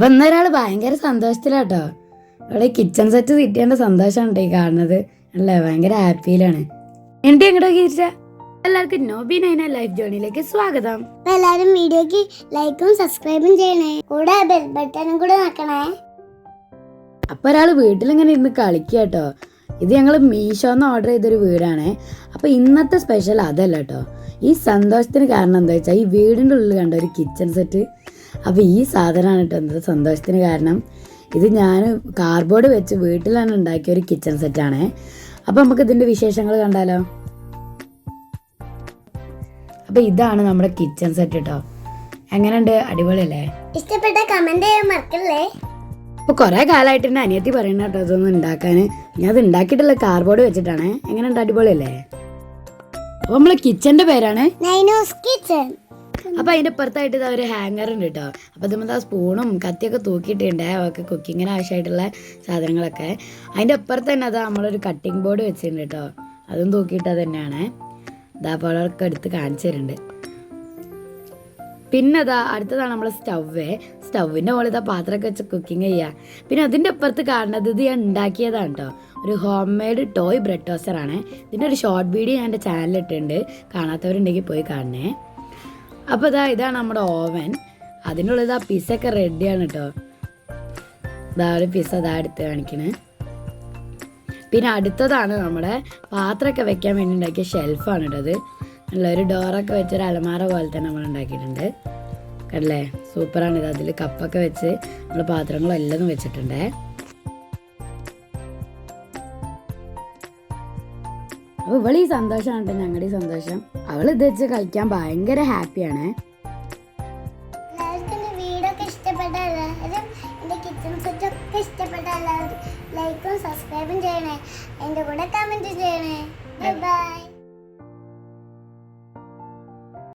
അപ്പൊ ഒരാൾ ഭയങ്കര സന്തോഷത്തിലാട്ടോ. ഇവിടെ കിച്ചൺ സെറ്റ് കിട്ടിയേണ്ട സന്തോഷമാണ് ഈ കാണുന്നത്. അല്ലേ? ഭയങ്കര ഹാപ്പിയിലാണ് എന്റെ എങ്ങോട്ട് തിരിച്ച എല്ലാവർക്കും നോബി നൈന ലൈഫ് ജേണിയിലേക്ക് സ്വാഗതം. എല്ലാവരും വീഡിയോക്ക് ലൈക്കും സബ്സ്ക്രൈബും ചെയ്യണേ. കൂടെ ബെൽ ബട്ടണും കൂടെ നോക്കണേ. അപ്പൊ ഒരാൾ വീട്ടിലിങ്ങനെ ഇരുന്ന് കളിക്കുക കേട്ടോ ഇത് ഞങ്ങൾ മീഷോന്ന് ഓർഡർ ചെയ്തൊരു വീടാണ്. അപ്പൊ ഇന്നത്തെ സ്പെഷ്യൽ അതല്ല കേട്ടോ ഈ സന്തോഷത്തിന് കാരണം എന്താ വെച്ചാൽ ഈ വീടിന്റെ ഉള്ളിൽ കണ്ട ഒരു കിച്ചൺ സെറ്റ് അപ്പൊ ഈ സാധനമാണ് കേട്ടോ എന്തത് സന്തോഷത്തിന് കാരണം. ഇത് ഞാൻ കാർഡ്ബോർഡ് വെച്ച് വീട്ടിലാണ് ഉണ്ടാക്കിയ ഒരു കിച്ചൺ സെറ്റാണ് അപ്പോൾ നമുക്ക് ഇതിന്റെ വിശേഷങ്ങൾ കണ്ടാലോ? അപ്പോൾ ഇതാണ് നമ്മുടെ കിച്ചൺ സെറ്റ് കേട്ടോ എങ്ങനെയുണ്ട്? അടിപൊളിയല്ലേ? ഇഷ്ടപ്പെട്ട കമന്റ് ചെയ്യാൻ മറക്കല്ലേ? ഇപ്പൊ കുറേ കാലമായിട്ട് എന്റെ അനിയത്തി പറയുന്ന കേട്ടോ ഇതൊന്നും ഉണ്ടാക്കാൻ ഞാൻ അത് ഉണ്ടാക്കിയിട്ടുള്ള കാർബോർഡ് വെച്ചിട്ടാണ്. എങ്ങനെയുണ്ട്? അടിപൊളിയല്ലേ? അപ്പൊ നമ്മളെ കിച്ചന്റെ പേരാണ്? നൈനോസ് കിച്ചൺ അപ്പൊ അതിന്റെ പുറത്തായിട്ട് ഇതാ ഒരു ഹാങ്ങർ ഉണ്ട് കേട്ടോ അപ്പൊ ആ സ്പൂണും കത്തിയൊക്കെ തൂക്കിയിട്ടുണ്ട്. ഒക്കെ കുക്കിങ്ങിന് ആവശ്യമായിട്ടുള്ള സാധനങ്ങളൊക്കെ. അതിന്റെ അപ്പുറത്ത് തന്നെ അതാ നമ്മളൊരു കട്ടിംഗ് ബോർഡ് വെച്ചിട്ടുണ്ട് കേട്ടോ അതും തൂക്കിയിട്ടത് തന്നെയാണ്. ഇതാ അപ്പോഴൊക്കെ എടുത്ത് കാണിച്ചു തരുന്നുണ്ട്. പിന്നെ അതാ അടുത്തതാണ് നമ്മളെ സ്റ്റവ്. സ്റ്റൗവിന്റെ മുകളിൽ ഇതാ പാത്രമൊക്കെ വെച്ച് കുക്കിംഗ് ചെയ്യുക പിന്നെ അതിന്റെ അപ്പുറത്ത് കാണുന്നത് ഇത് ഞാൻ ഉണ്ടാക്കിയതാണ് കേട്ടോ ഒരു home made toy bread toaster ആണ്. ഇതിന്റെ ഒരു ഷോർട്ട് വീഡിയോ ഞാൻ എന്റെ ചാനലിൽ ഇട്ടിട്ടുണ്ട്. കാണാത്തവരുണ്ടെങ്കിൽ പോയി കാണണേ. അപ്പോൾ ഇതാ ഇതാണ് നമ്മുടെ ഓവൻ. അതിനുള്ളിൽ ഇതാ പിസ്സൊക്കെ റെഡിയാണ് കേട്ടോ ഇതാ ഒരു പിസ ഇതാ എടുത്ത് കാണിക്കണേ. പിന്നെ അടുത്തതാണ് നമ്മുടെ പാത്രമൊക്കെ വെക്കാൻ വേണ്ടി ഉണ്ടാക്കിയ ഷെൽഫാണ് കേട്ടോ നല്ലൊരു നല്ല ഒരു ഡോറൊക്കെ വെച്ചൊരു അലമാര പോലെ തന്നെ നമ്മൾ ഉണ്ടാക്കിയിട്ടുണ്ട്. കണ്ടല്ലേ? സൂപ്പറാണ് ഇത്. അതിൽ കപ്പൊക്കെ വെച്ച് നമ്മൾ പാത്രങ്ങളെല്ലാം വെച്ചിട്ടുണ്ടേ. അപ്പോൾ ഇവൾ ഈ സന്തോഷമാണ് കേട്ടോ ഞങ്ങളുടെ ഈ സന്തോഷം. അവൾ ഇത് വെച്ച് കളിക്കാൻ ഭയങ്കര ഹാപ്പിയാണ്. ഇഷ്ടപ്പെട്ട എല്ലാവരും ലൈക്കും സബ്സ്ക്രൈബും ചെയ്യണേ. എന്റെ കൂടെ കമന്റ് ചെയ്യണേ. ബൈ